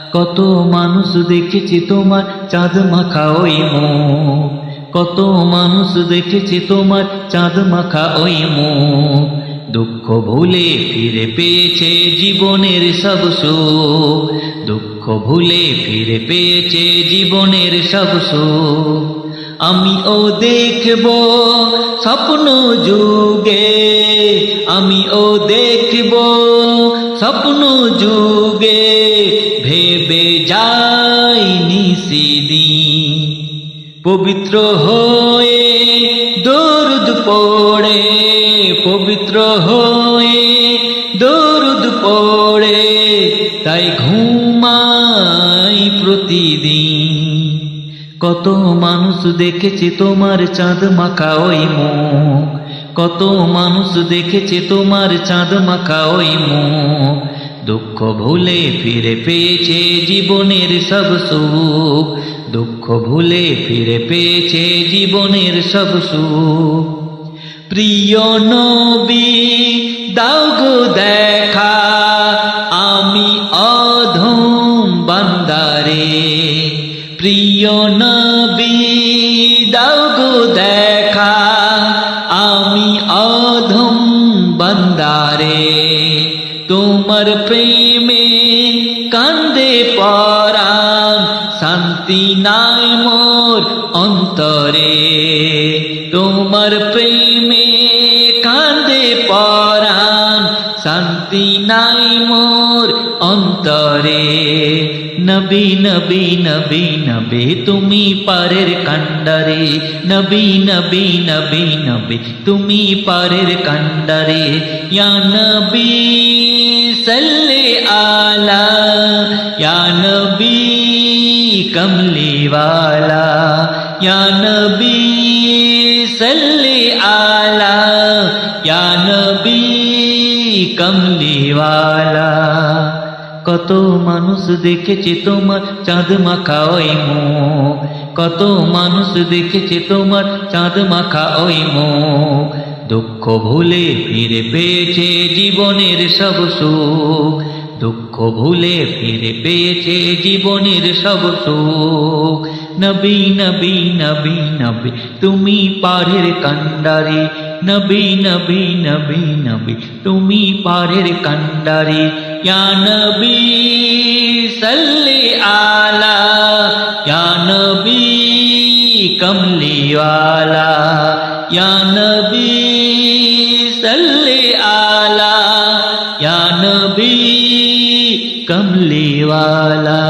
কত মানুষ দেখেছি তোমার চাঁদ মাখা ওই মুখ। কত মানুষ দেখেছি তোমার চাঁদ মাখা ওই মো দুঃখ ভুলে ফিরে পেয়েছে জীবনের সব সুখ। দুঃখ ভুলে ফিরে পেয়েছে জীবনের সব সুখ। আমি ও দেখব স্বপ্ন যুগে। আমি ও দেখব স্বপ্ন যুগে। পবিত্র হয়ে দরুদ পড়ে, পবিত্র হয়ে দরুদ পড়ে, তাই ঘুমাই প্রতিদিন। কত মানুষ দেখেছে তোমার চাঁদ মাখা ওই মুখ, কত মানুষ দেখেছে তোমার চাঁদ মাখা ওই মুখ দুঃখ ভুলে ফিরে পেয়েছে জীবনের সব সুখ। দুঃখ ভুলে ফিরে পেয়েছে জীবনের সব সুখ। প্রিয় নবী, দাও গো দেখা, আমি অধম বান্দারে। প্রিয় নবী, দাও গো দেখা বান্দারে তোমার প্রেমে কান্দে পরাণ শান্তি নাই মোর অন্তরে তোমার প্রেমে অন্তরে। নবী নবী নবী নবী, তুমি পারের কান্ডারে নবী নবী নবী নবী, তুমি পারের কান্ডারে ইয়া নবী, সাল্লি আলা। ইয়া নবী কমলিওয়ালা ইয়া নবী, সাল্লি আলা। ইয়া নবী কমলিওয়ালা কত মানুষ দেখেছে তোমার চাঁদ মাখা ওই মুখ। কত মানুষ দেখেছে তোমার চাঁদ মাখা ওই মুখ। দুঃখ ভুলে ফিরে পেয়েছে জীবনের সব সুখ। দুঃখ ভুলে ফিরে পেয়েছে জীবনের সব সুখ। নবী নবী নবী নবী, তুমি পারের কান্ডারে নবী নবী নবী নবী, তুমি পারের কান্ডারে ইয়া নবী, সাল্লি আলা। ইয়া নবী কমলিওয়ালা ইয়া নবী, সাল্লি আলা। ইয়া নবী কমলিওয়ালা